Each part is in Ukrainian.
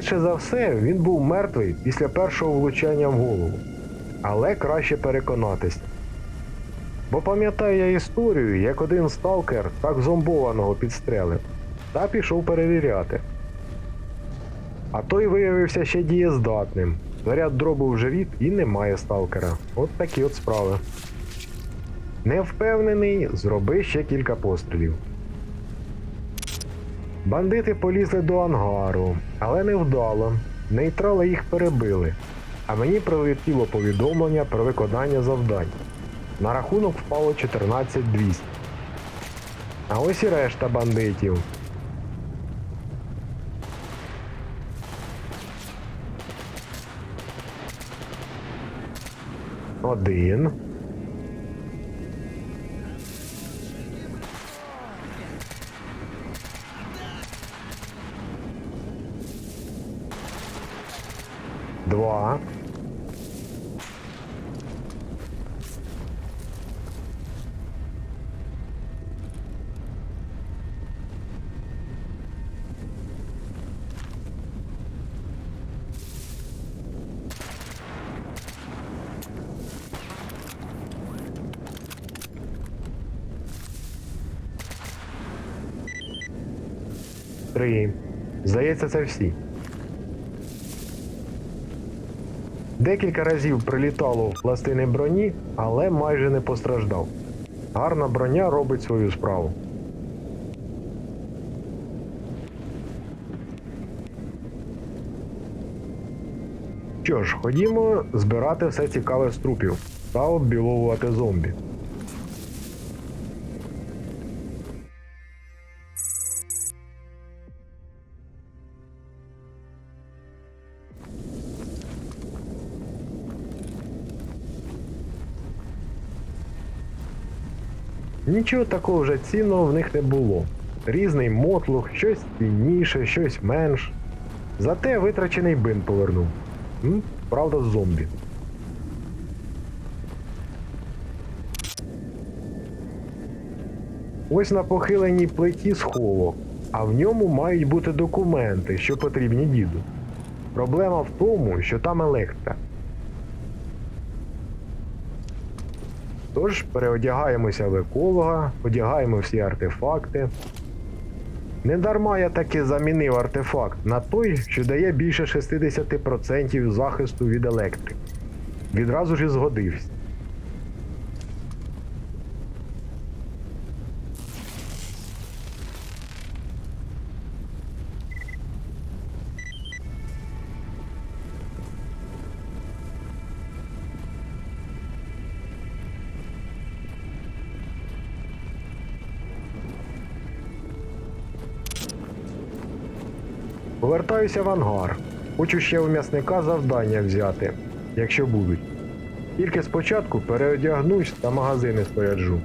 Швидше за все, він був мертвий після першого влучання в голову. Але краще переконатись. Бо пам'ятаю я історію, як один сталкер так зомбованого підстрелив, та пішов перевіряти. А той виявився ще дієздатним. Заряд дробу в живіт і немає сталкера. От такі от справи. Не впевнений, зроби ще кілька пострілів. Бандити полізли до ангару, але невдало. Нейтрали їх перебили. А мені прилетіло повідомлення про виконання завдань. На рахунок впало 14200. А ось і решта бандитів. Один. Два. Три. Здається, це всі. Декілька разів прилітало пластини броні, але майже не постраждав. Гарна броня робить свою справу. Що ж, ходімо збирати все цікаве з трупів та оббіловувати зомбі. Нічого такого вже цінного в них не було. Різний мотлух, щось цінніше, щось менш. Зате витрачений бин повернув. М? Правда, зомбі. Ось на похиленій плиті сховок, а в ньому мають бути документи, що потрібні діду. Проблема в тому, що там електрика. Тож переодягаємося в еколога, одягаємо всі артефакти. Недарма я таки замінив артефакт на той, що дає більше 60% захисту від електрики. Відразу ж і згодився. Повертаюся в ангар. Хочу ще у м'ясника завдання взяти, якщо будуть. Тільки спочатку переодягнусь та магазини споряджу.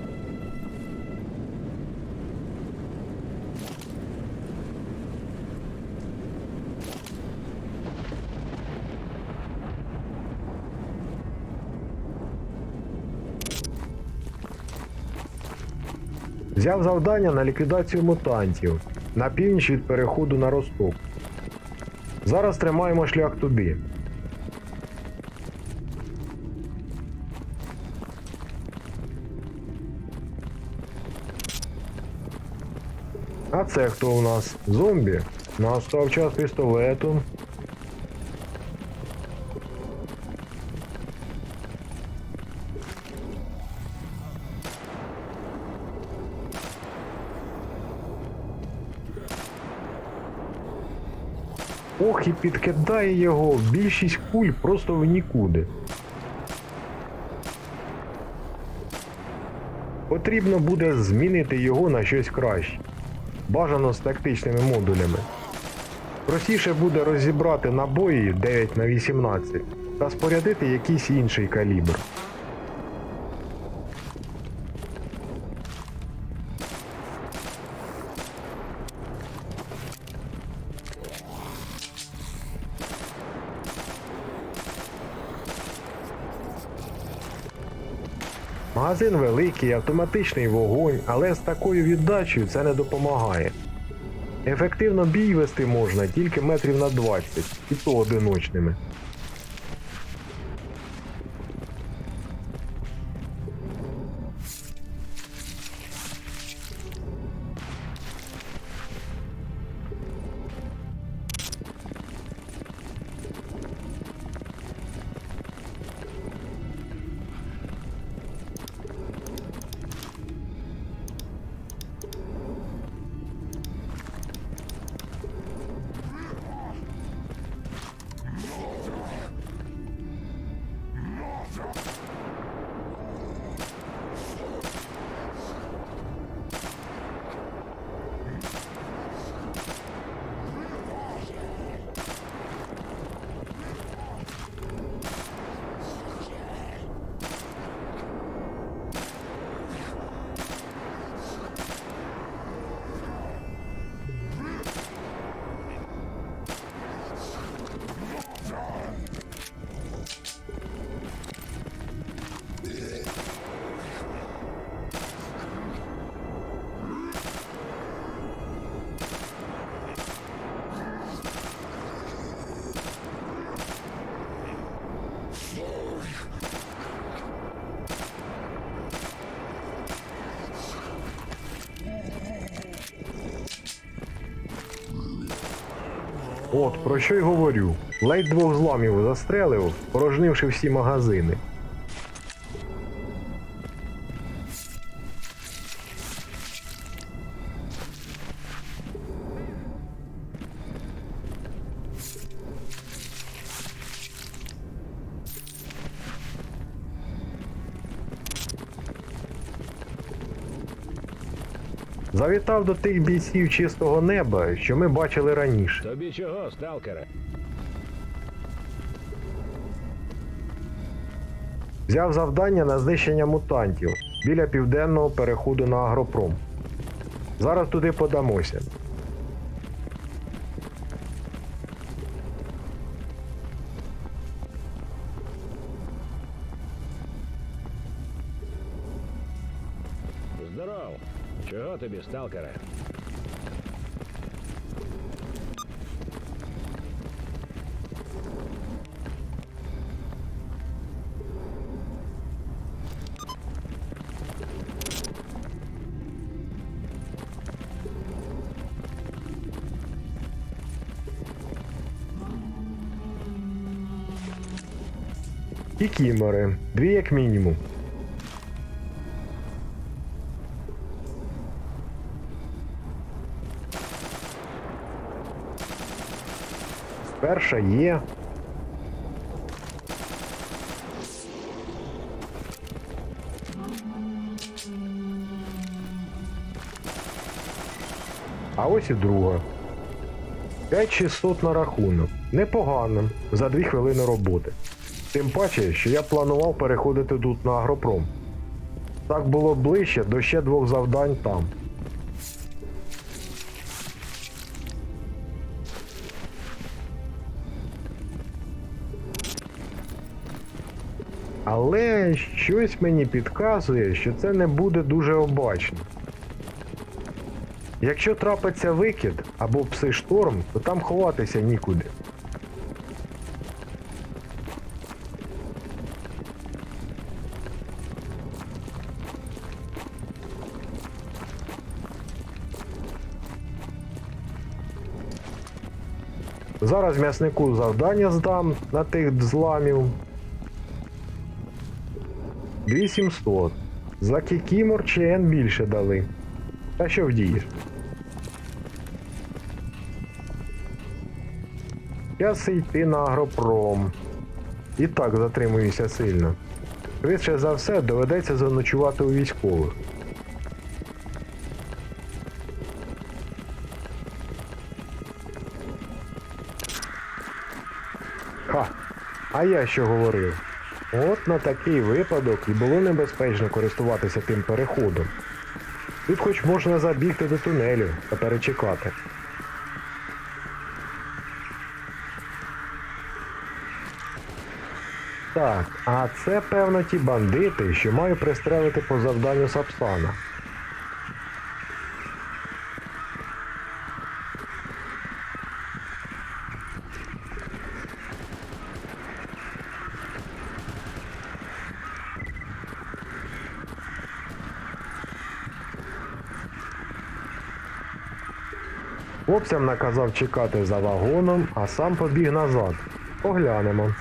Взяв завдання на ліквідацію мутантів на північ від переходу на Росток. Зараз тримаємо шлях тобі. А це хто у нас? Зомбі? Настав час пістолету. Підкидає його більшість куль просто в нікуди. Потрібно буде змінити його на щось краще. Бажано з тактичними модулями. Простіше буде розібрати набої 9 на 18 та спорядити якийсь інший калібр. Магазин великий, автоматичний вогонь, але з такою віддачею це не допомагає. Ефективно бій вести можна тільки метрів на 20, і то одиночними. От про що й говорю. Ледь двох зламів застрелив, порожнивши всі магазини. Завітав до тих бійців чистого неба, що ми бачили раніше. Тобі чого, сталкере? Взяв завдання на знищення мутантів біля південного переходу на агропром. Зараз туди подамося. Тобі, сталкере? І кімери. Дві як мінімум. Перша є. А ось і друга. 5600 на рахунок. Непогано. За дві хвилини роботи. Тим паче, що я планував переходити тут на агропром. Так було ближче до ще двох завдань там. Але щось мені підказує, що це не буде дуже обачно. Якщо трапиться викид або псишторм, то там ховатися нікуди. Зараз м'яснику завдання здам на тих зламів. 2700. За кікімор чи Н більше дали. Та що вдієш? Час йти на агропром. І так затримуюся сильно. Швидше за все доведеться заночувати у військових. Ха! А я що говорив? От на такий випадок і було небезпечно користуватися тим переходом. Тут хоч можна забігти до тунелю та перечекати. Так, а це певно ті бандити, що маю пристрелити по завданню Сапсана. Хлопцям наказав чекати за вагоном, а сам побіг назад. Поглянемо.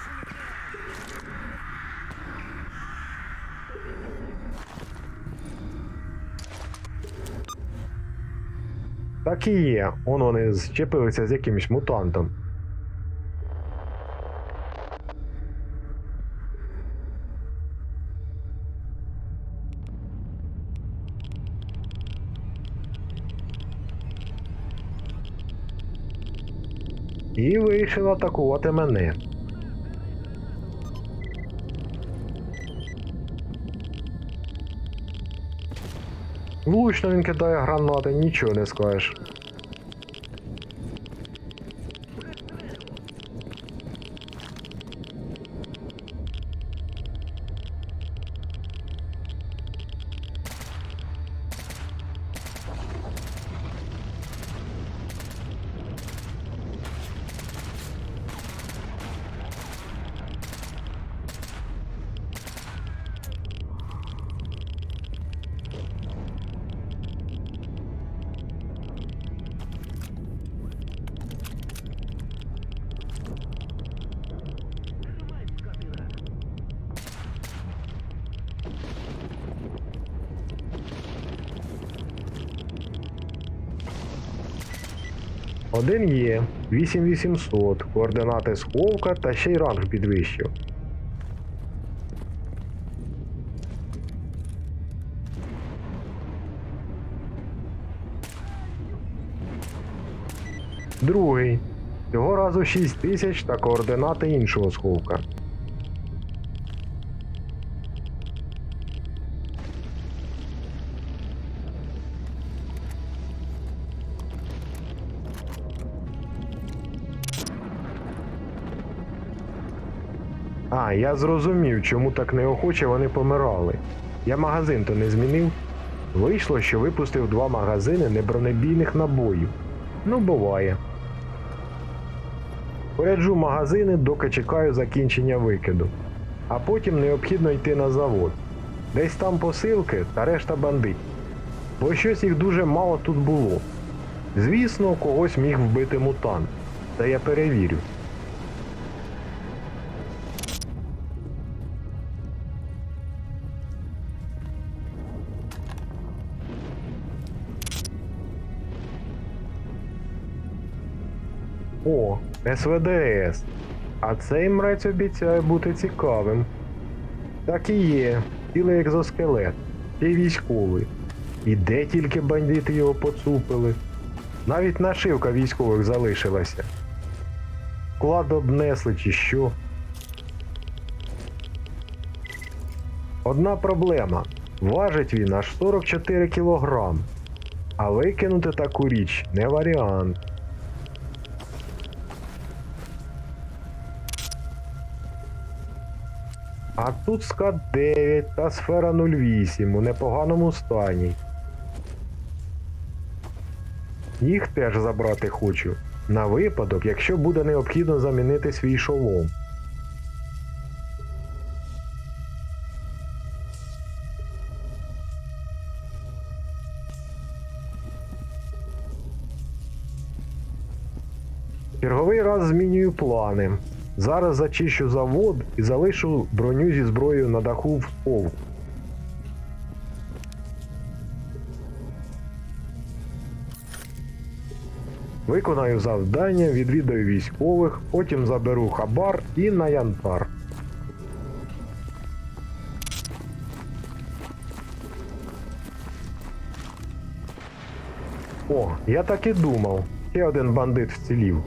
Так і є. Он вони зчепилися з якимось мутантом. І вирішив атакувати мене. Влучно він кидає гранати, нічого не скажеш. Один є, 8800, координати сховка та ще й ранг підвищив. Другий. Цього разу 6000 та координати іншого сховка. Я зрозумів, чому так неохоче вони помирали. Я магазин то не змінив. Вийшло, що випустив два магазини небронебійних набоїв. Ну, буває. Поряджу магазини, доки чекаю закінчення викиду. А потім необхідно йти на завод. Десь там посилки та решта бандит. Бо щось їх дуже мало тут було. Звісно, когось міг вбити мутант. Та я перевірю. СВДС. А цей мрець обіцяє бути цікавим. Так і є, цілий екзоскелет, ще військовий. І де тільки бандити його поцупили. Навіть нашивка військових залишилася. Вклад обнесли чи що. Одна проблема. Важить він аж 44 кілограм. А викинути таку річ не варіант. А тут скат 9 та сфера 08 у непоганому стані. Їх теж забрати хочу. На випадок, якщо буде необхідно замінити свій шолом. Черговий раз змінюю плани. Зараз зачищу завод і залишу броню зі зброєю на даху в сховку. Виконаю завдання, відвідаю військових, потім заберу хабар і на янтар. О, я так і думав. Ще один бандит вцілів.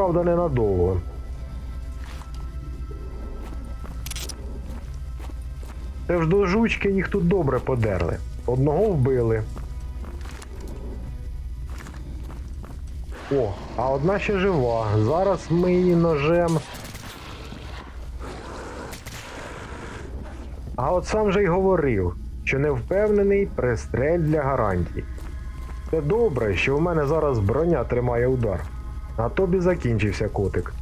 Щоправда, ненадовго. Це ж до жучки їх тут добре подерли. Одного вбили. О, а одна ще жива. Зараз ми її ножем. А от сам же й говорив, що не впевнений пристрель для гарантій. Це добре, що в мене зараз броня тримає удар. А тобі закінчився котик.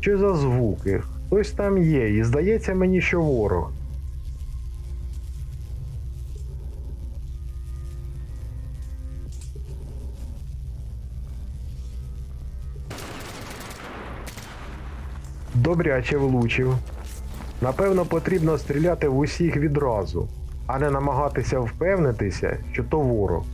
Що за звуки? Хтось там є, і здається мені, що ворог. Добряче влучив. Напевно, потрібно стріляти в усіх відразу, а не намагатися впевнитися, що то ворог.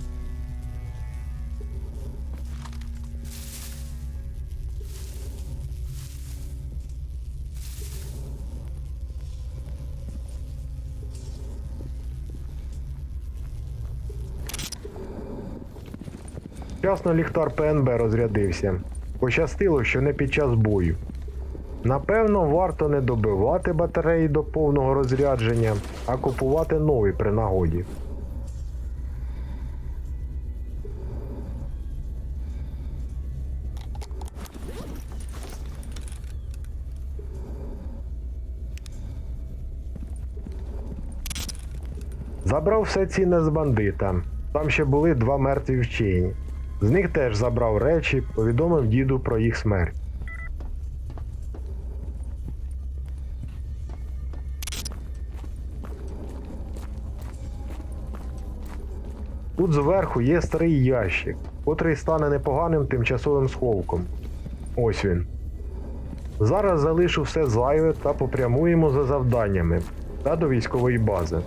Вчасно ліхтар ПНБ розрядився. Пощастило, що не під час бою. Напевно, варто не добивати батареї до повного розрядження, а купувати нові при нагоді. Забрав все цінне з бандита. Там ще були два мертві вчені. З них теж забрав речі, повідомив діду про їх смерть. Тут зверху є старий ящик, котрий стане непоганим тимчасовим сховком. Ось він. Зараз залишу все зайве та попрямуємо за завданнями та до військової бази.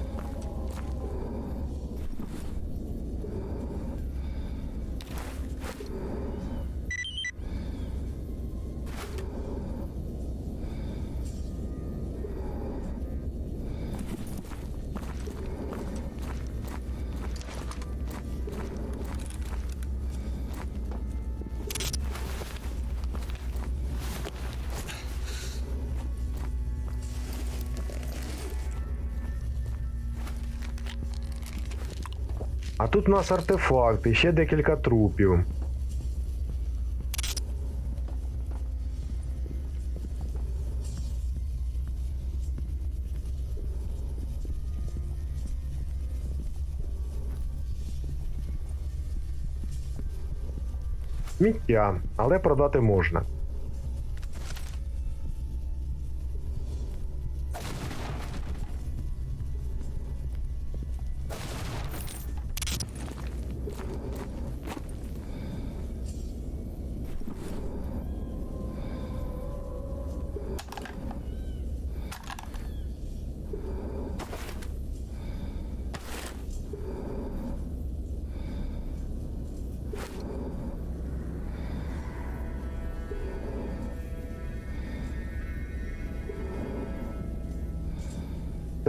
А тут у нас артефакт ще декілька трупів. Сміття, але продати можна.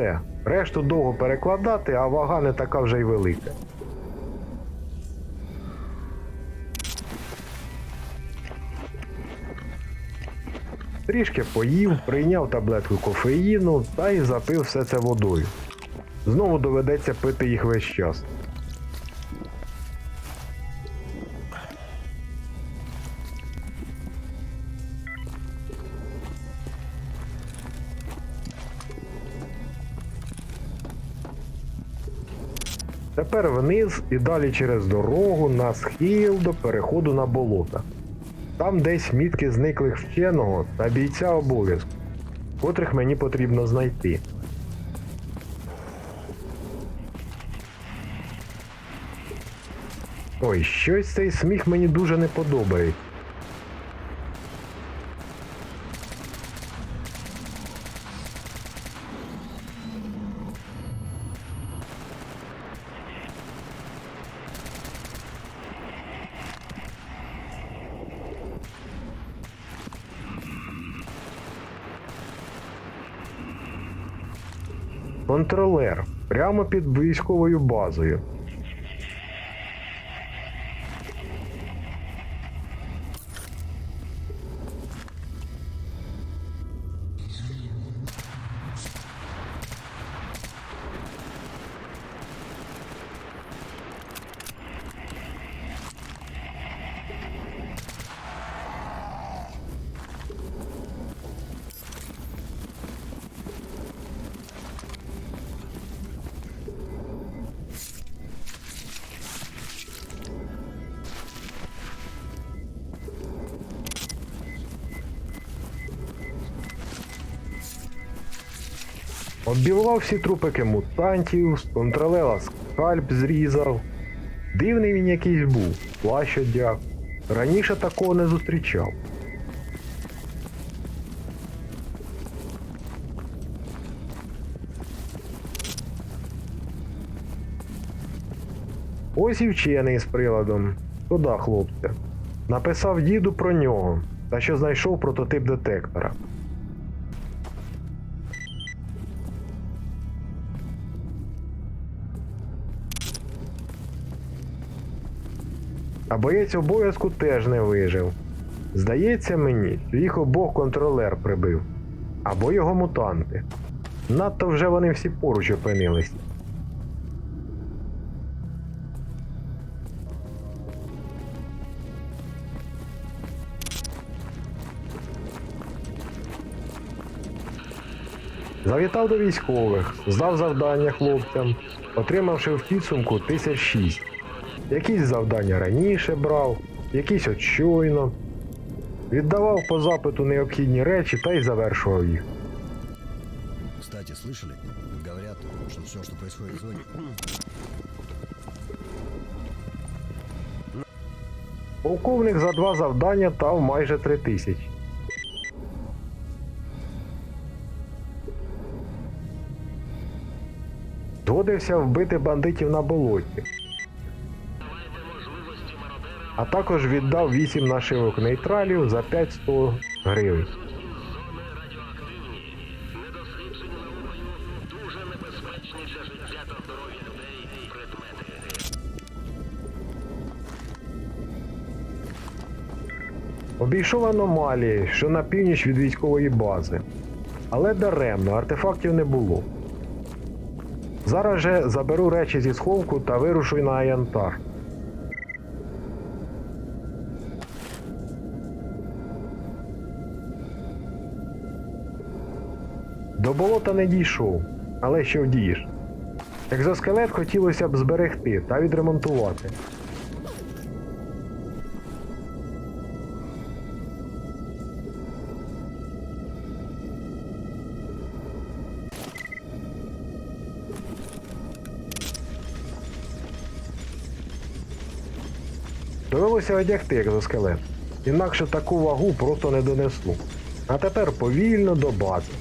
Все, решту довго перекладати, а вага не така вже й велика. Трішки поїв, прийняв таблетку кофеїну та й запив все це водою. Знову доведеться пити їх весь час. Тепер вниз і далі через дорогу на схил до переходу на болота. Там десь мітки зниклих вченого та бійця обов'язку, котрих мені потрібно знайти. Ой, щось цей сміх мені дуже не подобає. Контролер прямо під військовою базою. Оббілував всі трупики мутантів, з контролела скальп зрізав. Дивний він якийсь був, плащ одяг. Раніше такого не зустрічав. Ось і вчений з приладом. Туди, хлопця. Написав діду про нього, та що знайшов прототип детектора. А боєць обов'язку теж не вижив. Здається мені, їх обох контролер прибив. Або його мутанти. Надто вже вони всі поруч опинились. Завітав до військових, здав завдання хлопцям, отримавши в підсумку тисяч шість. Якісь завдання раніше брав, якісь от щойно. Віддавав по запиту необхідні речі та й завершував їх. Кстати, слышали? Говорят, что все, что происходит в зоне... Полковник за два завдання дав майже три тисячі. Згодився вбити бандитів на болоті. А також віддав 8 нашивок нейтралів за 500 гривень. Обійшов аномалії, що на північ від військової бази. Але даремно, артефактів не було. Зараз же заберу речі зі сховку та вирушу на Аянтар. До болота не дійшов, але що вдієш. Екзоскелет хотілося б зберегти та відремонтувати. Довелося одягти екзоскелет. Інакше таку вагу просто не донесло. А тепер повільно до бази.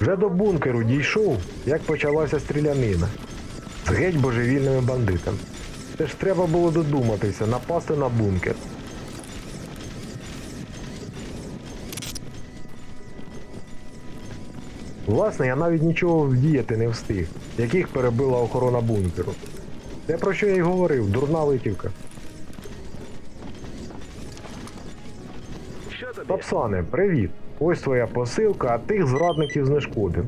Вже до бункеру дійшов, як почалася стрілянина. З геть божевільними бандитами. Це ж треба було додуматися, напасти на бункер. Власне, я навіть нічого вдіяти не встиг, яких перебила охорона бункеру. Те про що я й говорив, дурна витівка. Тапсане, привіт. Ось твоя посилка, а тих зрадників знешкодив.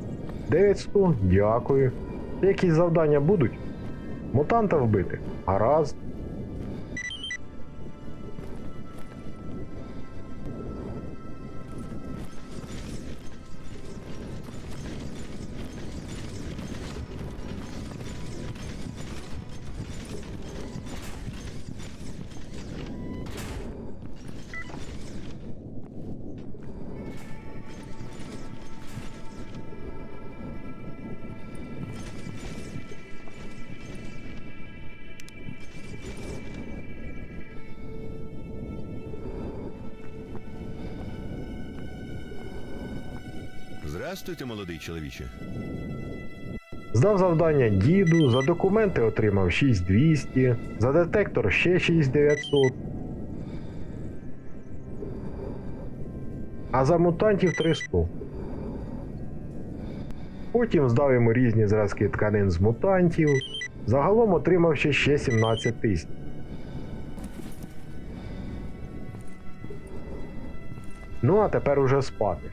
900, дякую. Якісь завдання будуть? Мутанта вбити? Гаразд. Здравствуйте, молодий чоловіче. Здав завдання діду, за документи отримав 6200, за детектор ще 6900. А за мутантів 300. Потім здав йому різні зразки тканин з мутантів. Загалом отримав ще ще 17 тисяч. Ну а тепер уже спати.